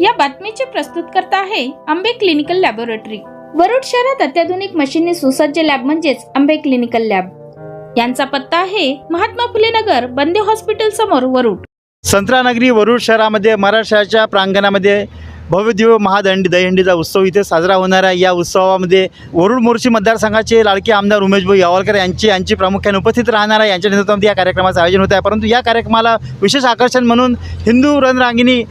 या बातमीचे प्रस्तुतकर्ता आहे आंबे क्लिनिकल लॅबोरेटरी. वरुड शहरात अत्याधुनिक मशीनने सुसज्ज लॅब म्हणजेच आंबे क्लिनिकल लॅब. यांचा पत्ता आहे महात्मा फुले नगर बंदे हॉस्पिटल समोर वरुड. संत्रानगरी वरुड शहरामध्ये महाराष्ट्राच्या प्रांगणामध्ये भव्य महादंडी दहीहंडीचा उत्सव इथे साजरा होणार आहे. या उत्सवामध्ये वरुड मोर्शी मतदारसंघाचे लाडके आमदार उमेशभाऊ यावलकर यांची यांची प्रामुख्याने उपस्थित राहणार आहे. यांच्या नेतृत्वामध्ये या कार्यक्रमाचं आयोजन होत आहे. परंतु या कार्यक्रमाला विशेष आकर्षण म्हणून हिंदू रणरांगिणी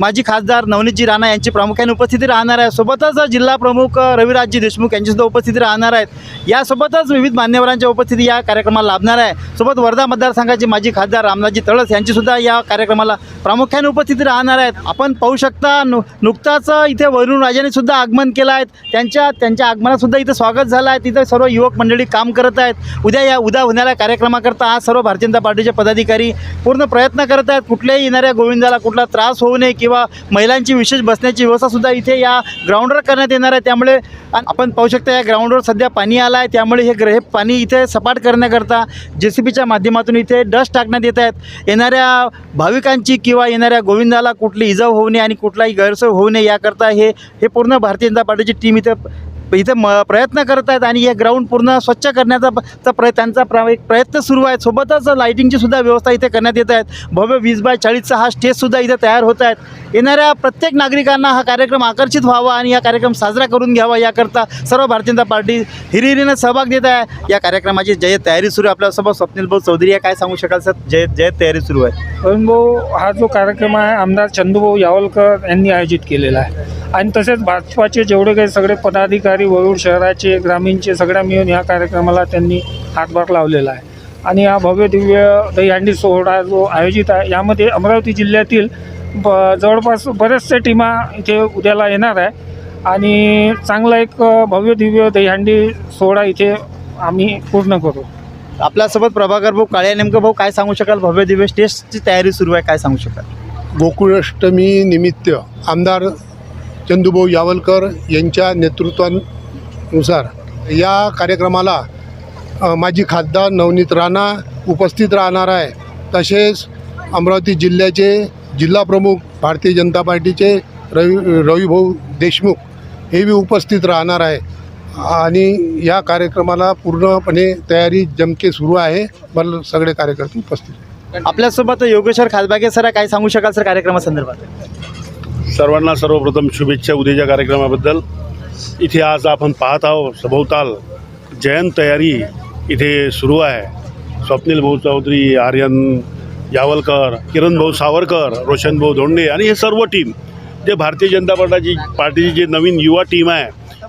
माजी खासदार नवनीतजी राणा यांची प्रामुख्याने उपस्थिती राहणार आहे. सोबतच जिल्हा प्रमुख रविराजजी देशमुख यांचीसुद्धा उपस्थिती राहणार आहेत. यासोबतच विविध मान्यवरांच्या उपस्थिती या कार्यक्रमाला लाभणार आहे. सोबत वर्धा मतदारसंघाचे माजी खासदार रामदासजी तळस यांचीसुद्धा या कार्यक्रमाला प्रामुख्याने उपस्थिती राहणार आहेत. आपण पाहू शकता नु नुकताच इथे वरुण राजाने सुद्धा आगमन केलं आहे. त्यांच्या त्यांच्या आगमनातसुद्धा इथं स्वागत झालं आहे. तिथं सर्व युवक मंडळी काम करत आहेत. उद्या या उद्या होणाऱ्या कार्यक्रमाकरता आज सर्व भारतीय जनता पार्टीचे पदाधिकारी पूर्ण प्रयत्न करत आहेत. कुठल्याही येणाऱ्या गोविंदाला कुठला त्रास होऊ नये किंवा किंवा महिलांची विशेष बसण्याची व्यवस्थासुद्धा इथे या ग्राउंडवर करण्यात येणार आहे. त्यामुळे आपण पाहू शकता या ग्राउंडवर सध्या पाणी आलं आहे. त्यामुळे हे ग्रह पाणी इथे सपाट करण्याकरता जे सी बीच्या माध्यमातून इथे डस्ट टाकण्यात येत आहेत. येणाऱ्या भाविकांची किंवा येणाऱ्या गोविंदाला कुठली इजा होऊ नये आणि कुठलाही गैरसोय होऊ नये याकरता हे हे पूर्ण भारतीय जनता पार्टीची टीम इथे इथे म प्रयत्न करत आहेत आणि हे ग्राउंड पूर्ण स्वच्छ करण्याचा चा प्रय त्यांचा प्र एक प्रयत्न सुरू आहे सोबतच लाईटिंगची सुद्धा व्यवस्था इथे करण्यात येत आहेत. भव्य वीस बाय चाळीसचा हा स्टेजसुद्धा इथे तयार होत आहेत. येणाऱ्या प्रत्येक नागरिकांना हा कार्यक्रम आकर्षित व्हावा आणि हा कार्यक्रम साजरा करून घ्यावा. याकरता सर्व भारतीय जनता पार्टी हिरिहिरीनं सहभाग देत आहे. या कार्यक्रमाची जय तयारी सुरू आहे. आपल्यासोबत स्वप्नील भाऊ चौधरी आहे. काय सांगू शकाल सर? जय जय तयारी सुरू आहे. पण भाऊ हा जो कार्यक्रम आहे आमदार चंदूभाऊ यावलकर यांनी आयोजित केलेला आहे. आणि तसेच भाजपाचे जेवढे काही सगळे पदाधिकारी वरुड शहराचे ग्रामीणचे सगळ्या मिळून ह्या कार्यक्रमाला त्यांनी हातभार लावलेला आहे. आणि हा भव्य दिव्य दहीहंडी सोहळा जो आयोजित आहे यामध्ये अमरावती जिल्ह्यातील ब जवळपास बरेचसे टीमा इथे उद्याला येणार आहे. आणि चांगला एक भव्य दिव्य दहीहंडी सोहळा इथे आम्ही पूर्ण करू. आपल्यासोबत प्रभाकर भाऊ काळे नेमकं भाऊ काय सांगू शकाल? भव्य दिव्य स्टेजची तयारी सुरू आहे काय सांगू शकाल? गोकुळाष्टमी निमित्त आमदार चंदूभाऊ यावलकर यांच्या नेतृत्वानुसार या कार्यक्रमाला माझी माजी खासदार नवनीत राणा उपस्थित राहणार आहे. तसेच अमरावती जिल्ह्याचे जिल्हा प्रमुख भारतीय जनता पार्टीचे रवी रविभाऊ देशमुख हे बी उपस्थित राहणार आहे. आणि या कार्यक्रमाला पूर्णपणे तयारी जमके सुरू आहे. मला सगळे कार्यकर्ते उपस्थित आपल्यासोबत योगेश्वर खासबागे सर काय सांगू शकाल सर कार्यक्रमासंदर्भात सर्वांना सर्वप्रथम शुभेच्छा उद्याच्या कार्यक्रमाबद्दल. इथे आज आपण पाहत आहोत सभोवताल जयंत तयारी इथे सुरू आहे. स्वप्नील भाऊ चौधरी आर्यन यावलकर किरण भाऊ सावरकर रोशन भाऊ धोंडे आणि हे सर्व टीम जे भारतीय जनता पार्टीची पार्टीची जी नवीन युवा टीम आहे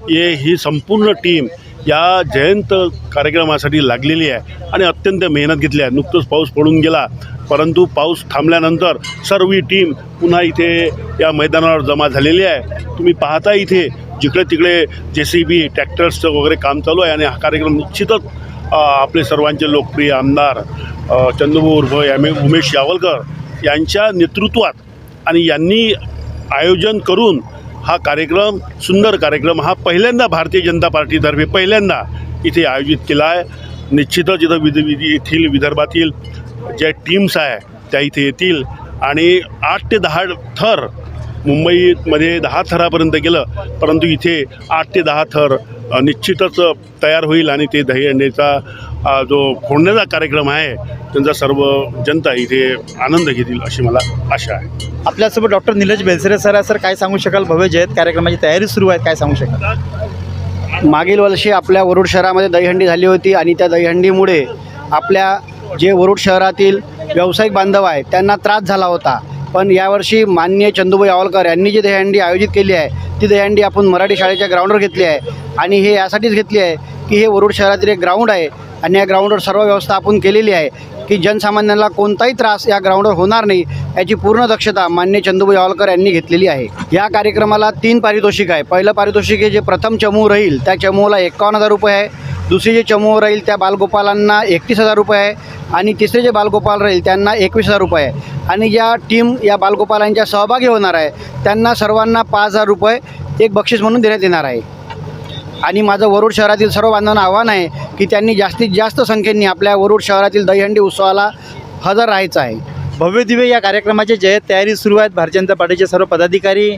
हे ही संपूर्ण टीम या जयंत कार्यक्रमासाठी लागलेली आहे आणि अत्यंत मेहनत घेतली आहे. नुकतंच पाऊस पडून गेला. परंतु पाऊस थांबल्यानंतर सर्व टीम पुन्हा इथे या मैदानावर जमा झालेली आहे. तुम्ही पाहता इथे जिकडे तिकडे जे सी बी ट्रॅक्टर्सचं वगैरे काम चालू आहे आणि हा कार्यक्रम निश्चितच आपले सर्वांचे लोकप्रिय आमदार अ, चंद्रभाऊ उर्फ एम ए उमेश यावलकर यांच्या नेतृत्वात आणि यांनी आयोजन करून हा कार्यक्रम सुंदर कार्यक्रम हा पहिल्यांदा भारतीय जनता पार्टीतर्फे पहिल्यांदा इथे आयोजित केला आहे. निश्चितच इथं विध विधी येथील विदर्भातील ज्या टीम्स आहे त्या इथे येतील. आणि आठ ते दहा थर मुंबईमध्ये दहा थरापर्यंत गेलं परंतु इथे आठ ते दहा थर निश्चितच तयार होईल आणि ते दहीहंडीचा अ, जो फोडण्याचा कार्यक्रम आहे त्यांचा सर्व जनता इथे आनंद घेतील अशी मला आशा आहे. आपल्यासोबत डॉक्टर निलेश बेलसरे सर आहे. सर काय सांगू शकाल? भव्य जयंत कार्यक्रमाची तयारी सुरू आहे. काय सांगू शकाल? मागील वर्षी आपल्या वरुड शहरामध्ये दहीहंडी झाली होती आणि त्या दहीहंडीमुळे आपल्या जे वरुड शहरातील व्यावसायिक बांधव आहे त्यांना त्रास झाला होता. पण यावर्षी माननीय चंदूभाई यावलकर यांनी जी दहीहंडी आयोजित केली आहे ती दहीहंडी आपण मराठी शाळेच्या ग्राउंडवर घेतली आहे आणि हे यासाठीच घेतली आहे की हे वरुड शहरातील एक ग्राउंड आहे आणि या ग्राउंडवर सर्व व्यवस्था आपण केलेली आहे की जनसामान्यांना कोणताही त्रास या ग्राउंडवर होणार नाही याची पूर्ण दक्षता मान्य चंदूभाई यावलकर यांनी घेतलेली आहे. या कार्यक्रमाला तीन पारितोषिक आहे. पहिलं पारितोषिक हे जे प्रथम चमू राहील त्या चमूला एकावन्न हजार रुपये आहे. दुसरी जे चमू राहील त्या बालगोपालांना एकतीस हजार रुपये आहे. आणि तिसरे जे बालगोपाल राहील त्यांना एकवीस हजार रुपये आहे. आणि ज्या टीम या बालगोपालांच्या सहभागी होणार आहे. त्यांना सर्वांना पाच हजार रुपये एक बक्षीस म्हणून देण्यात येणार आहे. आणि माझं वरुड शहरातील सर्व बांधवांना आव्हान आहे की त्यांनी जास्तीत जास्त संख्येने आपल्या वरुड शहरातील दहीहंडी उत्सवाला हजर राहायचं आहे. भव्य दिव्य या कार्यक्रमाची जयत तयारी सुरू आहेत. भारतीय जनता पार्टीचे सर्व पदाधिकारी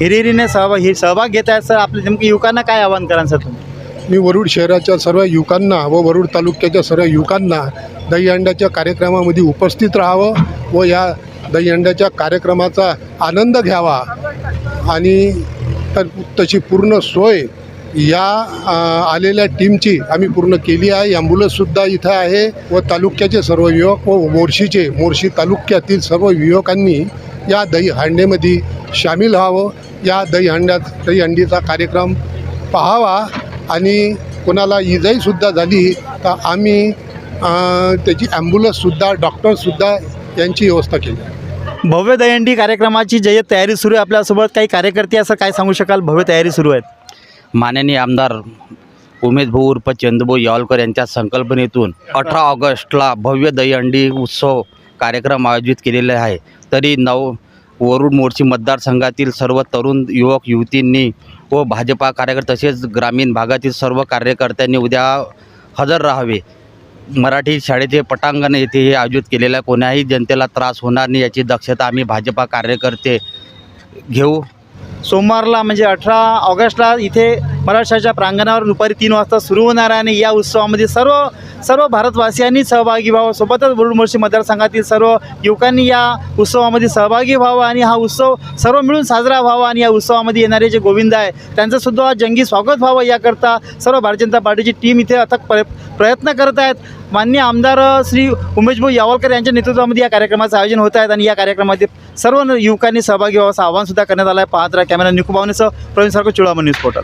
हिरिरीने सहभाग हे सहभाग घेत आहेत. सर आपल्या नेमकं युवकांना काय आवाहन कराल सर तुम्ही? मी वरुड शहराच्या सर्व युवकांना व वरुड तालुक्याच्या सर्व युवकांना दहीहंड्याच्या कार्यक्रमामध्ये उपस्थित राहावं व या दहीहंड्याच्या कार्यक्रमाचा आनंद घ्यावा आणि तर तशी पूर्ण सोय या आलेल्या टीमची आम्ही पूर्ण केली आहे. ॲम्ब्युलन्ससुद्धा इथं आहे व तालुक्याचे सर्व युवक व मोर्शीचे मोर्शी तालुक्यातील सर्व युवकांनी या दहीहंडेमध्ये सामील व्हावं. या दहीहंड्यात दहीहंडीचा कार्यक्रम पाहावा आणि कोणाला इजाईसुद्धा झाली तर आम्ही त्याची ॲम्ब्युलन्ससुद्धा डॉक्टरसुद्धा यांची व्यवस्था केली. भव्य दहीहंडी कार्यक्रमाची जयत तयारी सुरू आहे आपल्यासोबत. काही कार्यकर्ते असं काय सांगू शकाल? भव्य तयारी सुरू आहेत. माननीय आमदार उमेश भाऊ उर्फ चंदभाऊ यावलकर यांच्या संकल्पनेतून अठरा ऑगस्टला भव्य दहीहंडी उत्सव कार्यक्रम आयोजित केलेले आहे. तरी नव वरुड मोर्ची मतदारसंघातील सर्व तरुण युवक युवतींनी व भाजपा कार्यकर्ते तसेच ग्रामीण भागातील सर्व कार्यकर्त्यांनी उद्या हजर राहावे. मराठी शाळेचे पटांगण येथे हे आयोजित केलेलं आहे कोण्याही जनतेला त्रास होणार नाही याची दक्षता आम्ही भाजपा कार्यकर्ते घेऊ. सोमवारला म्हणजे अठरा ऑगस्टला इथे मराठशाच्या प्रांगणावर दुपारी तीन वाजता सुरू होणार आहे आणि या उत्सवामध्ये सर्व सर्व भारतवासियांनी सहभागी व्हावं. सोबतच बुरुडमोर्शी मतदारसंघातील सर्व युवकांनी या उत्सवामध्ये सहभागी व्हावं आणि हा उत्सव सर्व मिळून साजरा व्हावा आणि या उत्सवामध्ये येणारे जे गोविंद आहे त्यांचंसुद्धा जंगी स्वागत व्हावं. याकरता सर्व भारतीय जनता पार्टीची टीम इथे अथक प्र प्रयत्न करत आहेत. मान्य आमदार श्री उमेशभाऊ यावलकर यांच्या नेतृत्वामध्ये या कार्यक्रमाचं आयोजन होत आहेत आणि या कार्यक्रमामध्ये सर्व युवकांनी सहभागी व्हावं असं आवाहनसुद्धा करण्यात आलं आहे. पाहत राहा कॅमेरा निकुबावनेसह प्रवीण सारखं चुळामण न्यूज पोर्टल.